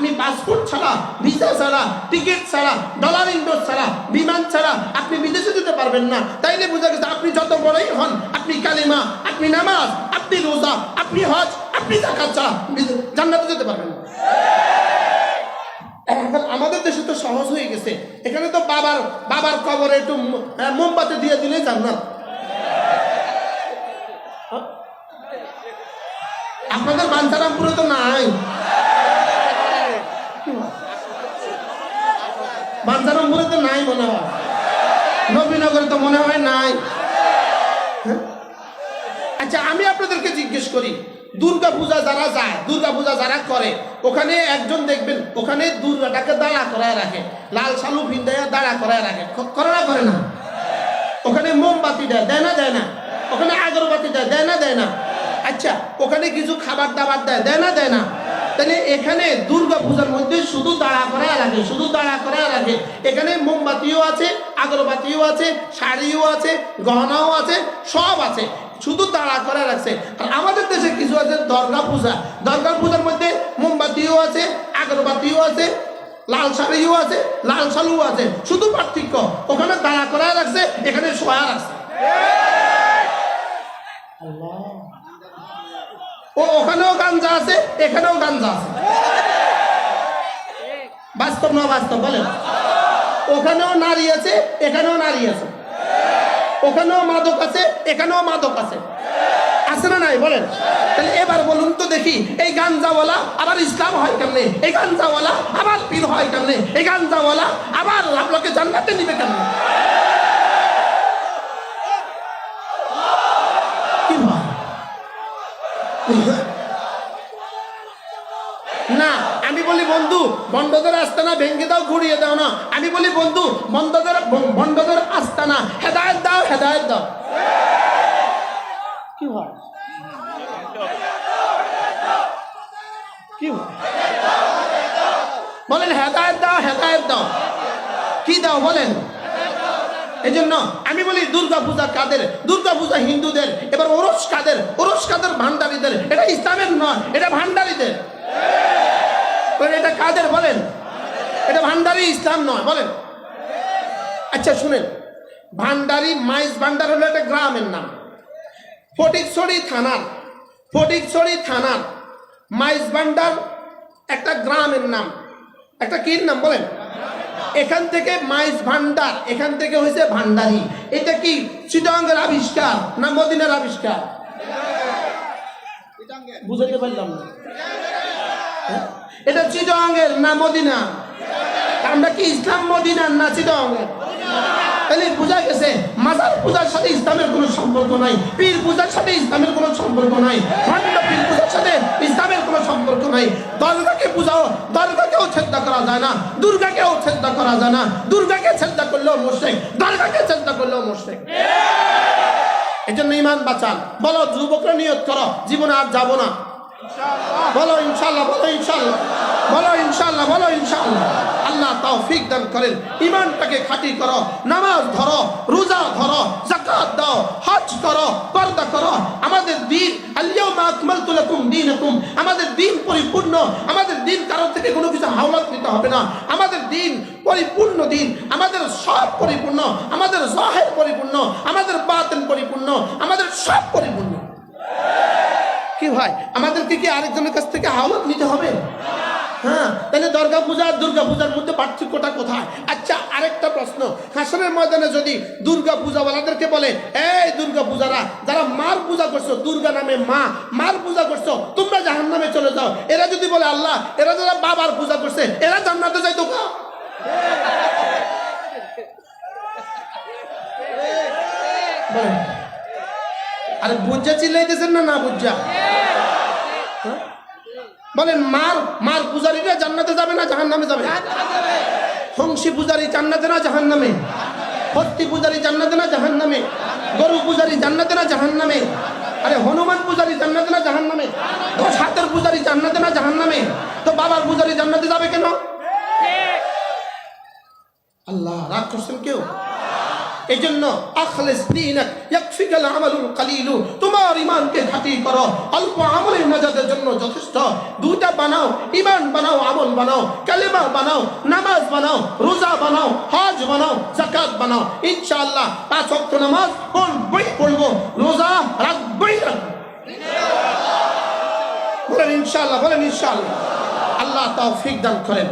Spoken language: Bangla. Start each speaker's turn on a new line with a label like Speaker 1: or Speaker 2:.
Speaker 1: আপনি পাসপোর্ট ছাড়া, ভিসা ছাড়া, টিকিট ছাড়া, ডলার ইন্ডোর ছাড়া, বিমান ছাড়া আপনি বিদেশে যেতে পারবেন না। তাইলে বোঝা গেছে আপনি যত বড়ই হন, আপনি কালিমা, আপনি নামাজ, আপনি রোজা, আপনি হজ, আপনি জাকাত ছাড়া জান্নাতে যেতে পারবেন না। এখন আমাদের দেশে তো সহজ হয়ে গেছে। এখানে তো বাবার বাবার কবরে একটু মোমবাতি দিয়ে দিলে জান্নাত। আপনাদের বাঞ্ছারামপুরে তো নাই বাঞ্ছারামপুরে তো নাই মনে হয়। নবীনগরে তো মনে হয় নাই। হ্যাঁ? আচ্ছা আমি আপনাদেরকে জিজ্ঞেস করি দুর্গা পূজা যারা যায় দুর্গা পূজা যারা করে, ওখানে একজন দেখবেন, ওখানে দুর্গাটাকে দাঁড়া করায় রাখে, লাল সালু ভিন্দাইয়া দাঁড়া করায় রাখে। করে না করে না? ওখানে মোমবাতি দেয় দেয় না দেয় না? ওখানে আগরবাতি দেয় দেয় না দেয় না? আচ্ছা ওখানে কিছু খাবার দাবার দেয় দেয় না দেয় না? তাহলে এখানে দুর্গা পূজার মধ্যে শুধু দাঁড়া করায় রাখে শুধু দাঁড়া করায় রাখে এখানে মোমবাতিও আছে, আগরবাতিও আছে, শাড়িও আছে, গহনাও আছে, সব আছে। শুধু তাড়া করে রাখছে আর আমাদের দেশে কিছু আছে দর্গা পূজা। দর্গা পূজার মধ্যে মোমবাতিও আছে, আগরবাতিও আছে, লাল শাড়িও আছে, লাল শালুও আছে। শুধু পার্থক্য, ওখানে দাঁড়া করা রাখছে এখানে শোয়া রাখছে ও, ওখানেও গাঞ্জা আছে, এখানেও গাঞ্জা আছে। বাস্তব না বাস্তব ওখানেও নারী আছে, এখানেও নারী আছে। ওখানেও মাদক আছে, এখানেও মাদক আছে। আছে না নাই, বলেন। তাহলে এবার বলুন তো দেখি, এই গাঞ্জাওয়ালা আবার ইসলাম হয় কেমনে? এই গাঞ্জাওয়ালা আবার পীর হয় কেমনে? এই গাঞ্জাওয়ালা আবার আপনাকে জান্নাতে নিবে কেমনে? না, আমি বলি বন্ধু বন্ধদের আস্তানা ভেঙ্গে দাও, ঘুরিয়ে দাও না। আমি বলি বন্ধু বন্ধদের বন্ধদের আস্তানা, হেদায়ত দাও হেদায়ত দাও। কি হয়? কি হয়? বলেন, হেদায়ত দাও হেদায়ত দাও। কি দাও বলেন? এই জন্য আমি বলি দুর্গা পূজা কাদের? দুর্গা পূজা হিন্দুদের, এবার ওরস কাদের? ওরস কাদের ভান্ডারীদের? এটা ইসলামের নয়, এটা ভান্ডারীদের বলেন, এটা কাদের বলেন এটা ভান্ডারি ইসলাম নয় বলেন। আচ্ছা শুনেন। ভান্ডারি মাইজ ভান্ডার হলো একটা গ্রামের নাম। ফটিকছড়ি থানার ফটিকছড়ি থানার মাইজ ভান্ডার একটা গ্রামের নাম। একটা কির নাম বলেন। এখান থেকে মাইজ ভান্ডার এখান থেকে হয়েছে ভান্ডারি। এটা কি চিটঙ্গের আবিষ্কার না মদিনার আবিষ্কার? বুঝাতে পারলাম না? এটা চিটঙ্গের না মদিনা আমরা কি ইসলাম মদিনার না চিটঙ্গের তাহলে গেছে, মাজার পূজার সাথে ইসলামের কোনো সম্পর্ক নাই, পীর পূজার সাথে ইসলামের কোনো সম্পর্ক নাই পীর পূজার সাথে ইসলামের কোনো সম্পর্ক নাই। পূজাও করা যায় না, দুর্গাকেও করা যায় না, দুর্গাকে করলেও মোশেক করলেও মোশেক ইমান বাঁচান। বলো, যুবকরা নিয়ত করো, জীবনে আর যাব না। বলো, ইনশাল্লাহ বলো, ইনশাল্লাহ। বলো ইনশাল্লাহ বলো ইনশাল্লাহ আল্লাহ তৌফিক দান করেন। ইমানটাকে খাঁটি করো, নামাজ ধরো, রোজা ধরো জাকাত দাও, হজ করো, পর্দা করো। আমাদের দিন আলিয়াউমা আকমালতু আমাদের দিন পরিপূর্ণ, আমাদের দিন কারও থেকে কোনো কিছু হাওলাত নিতে হবে না। আমাদের দিন পরিপূর্ণ দিন, আমাদের সব পরিপূর্ণ, আমাদের জাহের পরিপূর্ণ, আমাদের বাতিন পরিপূর্ণ, আমাদের সব পরিপূর্ণ। কি ভাই, আমাদেরকে কি আরেকজনের কাছ থেকে হাওলাত নিতে হবে? হ্যাঁ তাহলে দুর্গা পূজা আর দুর্গা পূজার মধ্যে পার্থক্যটা কোথায়? আচ্ছা আরেকটা প্রশ্ন। হাসনের ময়দানে যদি দুর্গা পূজাওয়ালাদেরকে বলে, এই দুর্গা পূজারা, যারা মার পূজা করছ, দুর্গা নামে মা, মার পূজা করছ, তোমরা জাহান নামে চলে যাও। এরা যদি বলে, আল্লাহ, এরা যারা বাবার পূজা করছে, এরা জান্নাতে যাই তো আরে বুঝা চিল্লাইতেছেন না না বুঝা? হ্যাঁ? বলেন, মার মার পূজারীরা জান্নাতে যাবে না জাহান নামে যাবে? হংসী পূজারী জান্নাতে না জাহান নামে হত্তি পূজারী জান্নাতে না জাহান নামে গরু পূজারী জান্নাতে না জাহান নামে আরে, হনুমান পূজারী জান্নাতে না জাহান নামে দশ হাতের পূজারী জান্নাতে না জাহান নামে তো বাবার পূজারী জান্নাতে যাবে কেন? আল্লাহ রাগ করছেন কেউ? এই জন্য আখলিস দীনাক ইয়াকফিকাল আমালুল কালিলু, তোমার ইমানকে করো, অল্প আমলের নাজাতের জন্য বানাও ইমান বানাও, আমল বানাও, কালেমা বানাও, নামাজ বানাও, রোজা বানাও, হজ বানাও জাকাত বানাও। ইনশাআল্লাহ পাঁচ অক্ট নামাজ বই পড়ব। রোজা রাখবই রাখব। বলেন ইনশাআল্লাহ বলেন ইনশাআল্লাহ। আল্লাহ তৌফিক দান করেন।